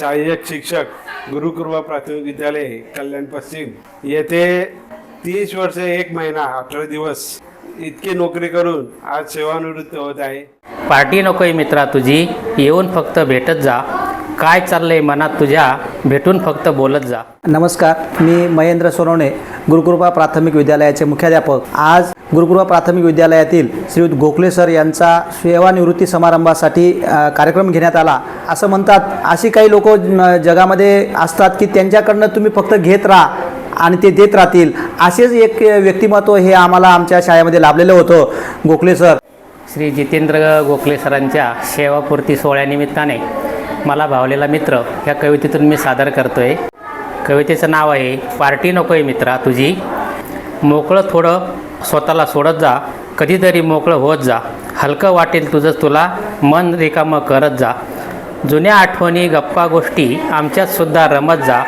सहाय्यक शिक्षक गुरुकृपा प्राथमिक विद्यालय कल्याण पश्चिम. येथे तीस वर्ष एक महिना अठरा दिवस इतकी नोकरी करून आज सेवानिवृत्त होत आहे. पार्टी नकोय मित्रा तुझी येऊन फक्त भेटत जा. काय चाललंय मनात तुझ्या? भेटून फक्त बोलत जा. नमस्कार मी महेंद्र सोनवणे गुरुकृपा प्राथमिक विद्यालयाचे मुख्याध्यापक. आज गुरुकृपा प्राथमिक विद्यालयातील श्रीयुत गोखले सर यांचा सेवानिवृत्ती समारंभासाठी कार्यक्रम घेण्यात आला. असं म्हणतात अशी काही लोक जगामध्ये असतात की त्यांच्याकडनं तुम्ही फक्त घेत राहा आणि ते देत राहतील. असेच एक व्यक्तिमत्व हे आम्हाला आमच्या शाळेमध्ये लाभलेलं होतं गोखले सर. श्री जितेंद्र गोखले सरांच्या सेवापूर्ती सोहळ्यानिमित्ताने मला भावलेला मित्र ह्या कवितेतून मी सादर करतो आहे कवितेचं नाव आहे पार्टी नको आहे मित्रा तुझी. मोकळं थोडं स्वतःला सोडत जा. कधीतरी मोकळं होत जा. हलकं वाटेल तुझं तुला. मन रिकामं करत जा. जुन्या आठवणी गप्पा गोष्टी आमच्यातसुद्धा रमत जा.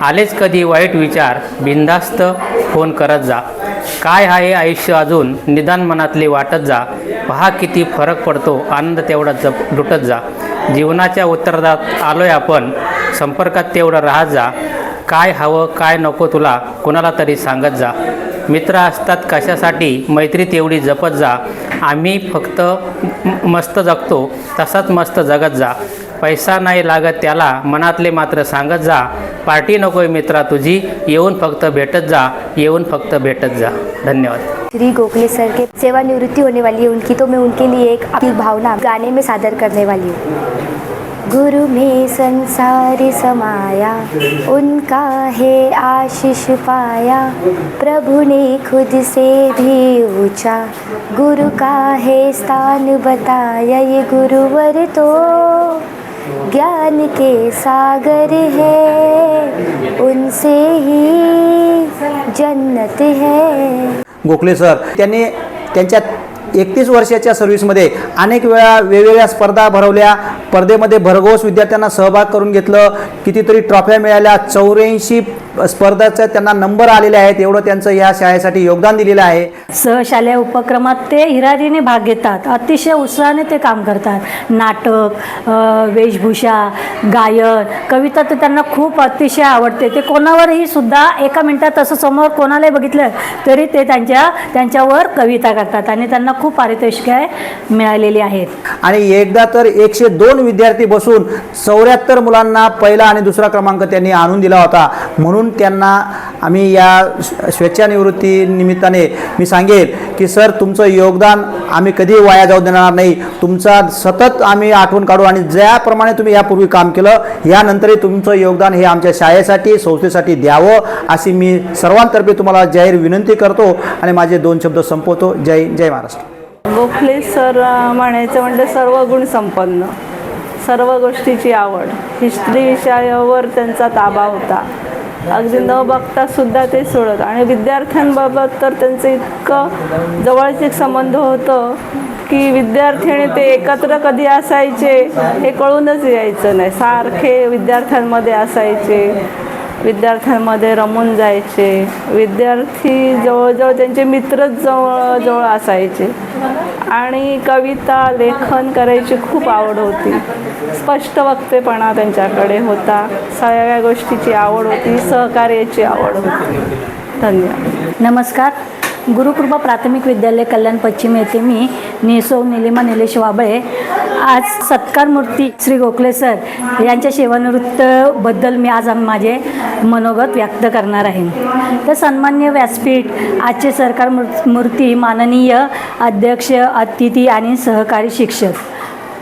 आलेच कधी वाईट विचार. बिनधास्त फोन करत जा. काय आहे आयुष्य अजून? निदान मनातले वाटत जा. पहा किती फरक पडतो. आनंद तेवढा जप लुटत जा. जीवनाच्या उत्तरात आलोय आपण. संपर्कात तेवढं राहत जा. काय हवं काय नको तुला कुणाला तरी सांगत जा. मित्र असतात कशासाठी? मैत्री तेवढी जपत जा. आम्ही फक्त मस्त जगतो. तसाच मस्त जगत जा. पैसा नाही लागत त्याला मनातले मात्र सांगत जा. पार्टी नकोय मित्रा तुझी येऊन फक्त भेटत जा येऊन फक्त भेटत जा. धन्यवाद. श्री गोखले सर के सेवानिवृत्ति होने वाली है उनकी तो मैं उनके लिए एक अपनी भावना गाने में सादर करने वाली हूँ। गुरु में संसार समाया उनका है आशीष पाया प्रभु ने खुद से भी ऊंचा गुरु का है स्थान बताया ये गुरुवर तो ज्ञान के सागर है उनसे ही जन्नत है। गोखले सर त्यांनी त्यांच्या एकतीस वर्षाच्या सर्व्हिसमध्ये अनेक वेळा वेगवेगळ्या स्पर्धा भरवल्या. स्पर्धेमध्ये भरघोस विद्यार्थ्यांना सहभाग करून घेतलं. कितीतरी ट्रॉफ्या मिळाल्या. चौऱ्याऐंशी स्पर्धाचे त्यांना नंबर आलेले आहेत एवढं त्यांचं या शाळेसाठी योगदान दिलेलं आहे. सहशालेय उपक्रमात ते हिरारीने भाग घेतात. अतिशय उत्साहाने ते काम करतात. नाटक वेशभूषा गायन कविता तर त्यांना खूप अतिशय आवडते. ते कोणावरही सुद्धा एका मिनटात असं समोर कोणालाही बघितलं तरी ते त्यांच्या त्यांच्यावर कविता करतात आणि त्यांना खूप पारितोषिके मिळालेली आहेत. आणि एकदा तर एकशे दोन विद्यार्थी बसून चौऱ्याहत्तर मुलांना पहिला आणि दुसरा क्रमांक त्यांनी आणून दिला होता. म्हणून त्यांना आम्ही या स्वेच्छानिवृत्ती निमित्ताने मी सांगेल की सर तुमचं योगदान आम्ही कधी वाया जाऊ देणार नाही. तुमचा सतत आम्ही आठवण काढू आणि ज्याप्रमाणे तुम्ही यापूर्वी काम केलं यानंतरही तुमचं योगदान हे आमच्या शाळेसाठी संस्थेसाठी द्यावं अशी मी सर्वांतर्फे तुम्हाला जाहीर विनंती करतो आणि माझे दोन शब्द संपवतो. जय जय महाराष्ट्र. गोखले सर म्हणायचं म्हणजे सर्व गुण संपन्न. सर्व गोष्टीची आवड. हिस्ट्री विषयावर त्यांचा ताबा होता. अगदी न बघता सुद्धा ते सोडत. आणि विद्यार्थ्यांबाबत तर त्यांचं इतकं जवळचे एक संबंध होतं की विद्यार्थी आणि ते एकत्र कधी असायचे हे कळूनच यायचं नाही. सारखे विद्यार्थ्यांमध्ये असायचे विद्यार्थ्यांमध्ये रमून जायचे. विद्यार्थी जवळजवळ त्यांचे मित्रच जवळ जवळ असायचे. आणि कविता लेखन करायची खूप आवड होती. स्पष्ट वक्तेपणा त्यांच्याकडे होता. सगळ्या गोष्टीची आवड होती. सहकार्याची आवड होती. धन्यवाद. नमस्कार. गुरुकृपा प्राथमिक विद्यालय कल्याण पश्चिम येथे मी नेसो निलिमा निलेश वाबळे आज सत्कार मूर्ती श्री गोखले सर यांच्या सेवानिवृत्तबद्दल मी आज माझे मनोगत व्यक्त करणार आहे. तर सन्मान्य व्यासपीठ आजचे सरकार मूर्ती माननीय अध्यक्ष अतिथी आणि सहकारी शिक्षक.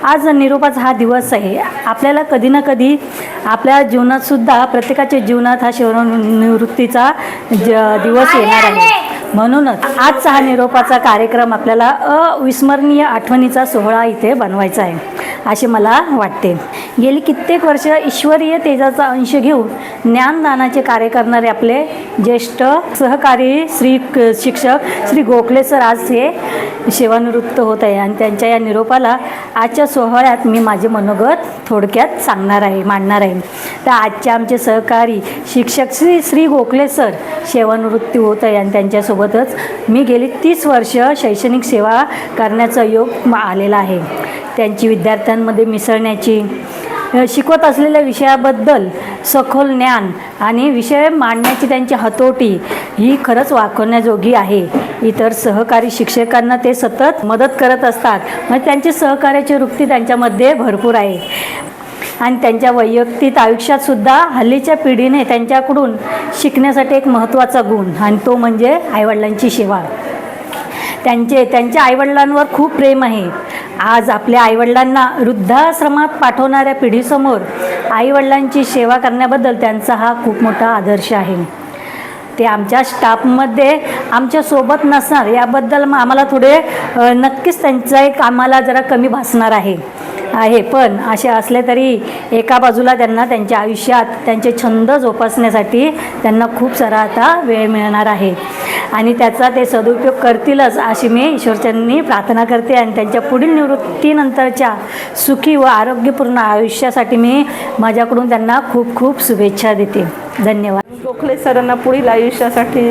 आज निरोपाचा हा दिवस आहे. आपल्याला कधी ना कधी आपल्या जीवनातसुद्धा प्रत्येकाच्या जीवनात हा सेवानिवृत्तीचा ज दिवस येणार आहे. म्हणूनच आजचा हा निरोपाचा कार्यक्रम आपल्याला अविस्मरणीय आठवणीचा सोहळा इथे बनवायचा आहे असे मला वाटते. गेली कित्येक वर्ष ईश्वरीय तेजाचा अंश घेऊन ज्ञानदानाचे कार्य करणारे आपले ज्येष्ठ सहकारी श्री शिक्षक श्री गोखले सर आज हे सेवानिवृत्त होत आहे आणि त्यांच्या या निरोपाला आजच्या सोहळ्यात मी माझे मनोगत थोडक्यात सांगणार आहे मांडणार आहे. तर आजचे आमचे सहकारी शिक्षक श्री श्री गोखले सर सेवानिवृत्ती होत आहे आणि त्यांच्यासोबतच मी गेली तीस वर्ष शैक्षणिक सेवा करण्याचा योग आलेला आहे. त्यांची विद्यार्थ्यांमध्ये मिसळण्याची शिकवत असलेल्या विषयाबद्दल सखोल ज्ञान आणि विषय मांडण्याची त्यांची हतोटी ही खरंच वाखवण्याजोगी आहे. इतर सहकारी शिक्षकांना ते सतत मदत करत असतात. मग त्यांची सहकार्याची वृत्ती त्यांच्यामध्ये भरपूर आहे. आणि त्यांच्या वैयक्तिक आयुष्यात सुद्धा हल्लीच्या पिढीने त्यांच्याकडून शिकण्यासाठी एक महत्त्वाचा गुण. आणि तो म्हणजे आईवडिलांची सेवा. त्यांचे त्यांच्या आईवडिलांवर खूप प्रेम आहे. आज आपल्या आईवडिलांना वृद्धाश्रमात पाठवणाऱ्या पिढीसमोर आईवडिलांची सेवा करण्याबद्दल त्यांचा हा खूप मोठा आदर्श आहे. ते आमच्या स्टाफमध्ये आमच्यासोबत नसणार. याबद्दल मग आम्हाला थोडे नक्कीच त्यांचा एक आम्हाला जरा कमी भासणार आहे. आहे. पण असे असले तरी एका बाजूला त्यांना त्यांच्या आयुष्यात त्यांचे छंद जोपासण्यासाठी त्यांना खूप सारा आता वेळ मिळणार आहे. आणि त्याचा ते सदुपयोग करतीलच अशी मी ईश्वरचरणी प्रार्थना करते. आणि त्यांच्या पुढील निवृत्तीनंतरच्या सुखी व आरोग्यपूर्ण आयुष्यासाठी मी माझ्याकडून त्यांना खूप खूप शुभेच्छा देते. धन्यवाद. गोखले सरांना पुढील आयुष्यासाठी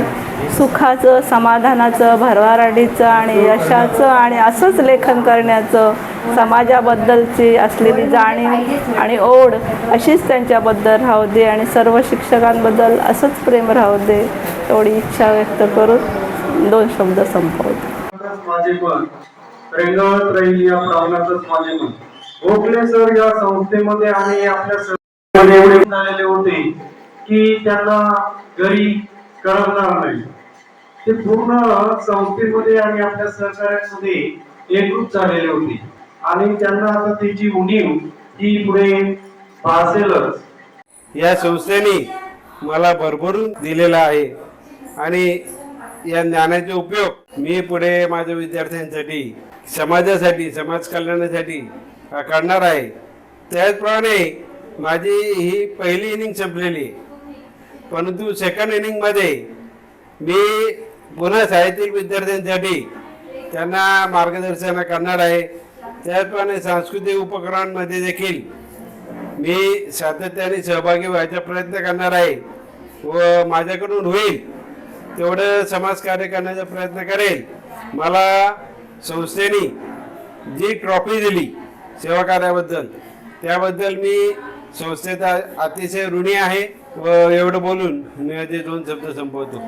सुखाचं समाधानाचं भरभराटीचं आणि यशाचं आणि असंच लेखन करण्याचं समाजाबद्दलची असलेली जाणीव आणि ओढ अशीच त्यांच्याबद्दल राहू दे आणि सर्व शिक्षकांबद्दल असंच प्रेम राहू दे एवढी इच्छा व्यक्त करून दोन शब्द संपवते. गोखले सर या संस्थेमध्ये आणि आपल्या एवढे झालेले होते की त्यांना घरी करणार नाही. ते पूर्ण संस्थेमध्ये आणि आपल्या सहकार्यामध्ये एकरूप झालेले होते. आणि त्यांना आता त्याची उणीव ही पुढे भासेलच या संस्थेने मला भरभरून दिलेला आहे. आणि या ज्ञानाचे उपयोग मी पुढे माझ्या विद्यार्थ्यांसाठी समाजासाठी समाज कल्याणासाठी करणार आहे. त्याचप्रमाणे माझी ही पहिली इनिंग संपलेली. परंतु सेकंड इनिंगमध्ये मी पुन्हा साहित्यिक विद्यार्थ्यांसाठी त्यांना मार्गदर्शन करणार आहे. त्याचप्रमाणे सांस्कृतिक उपक्रमांमध्ये देखील मी सातत्याने सहभागी व्हायचा प्रयत्न करणार आहे व माझ्याकडून होईल तेवढं समाजकार्य करण्याचा प्रयत्न करेल. मला संस्थेने जी ट्रॉफी दिली सेवा कार्याबद्दल त्याबद्दल मी संस्थेचा अतिशय ऋणी आहे व एवढं बोलून मी ते दोन शब्द संपवतो.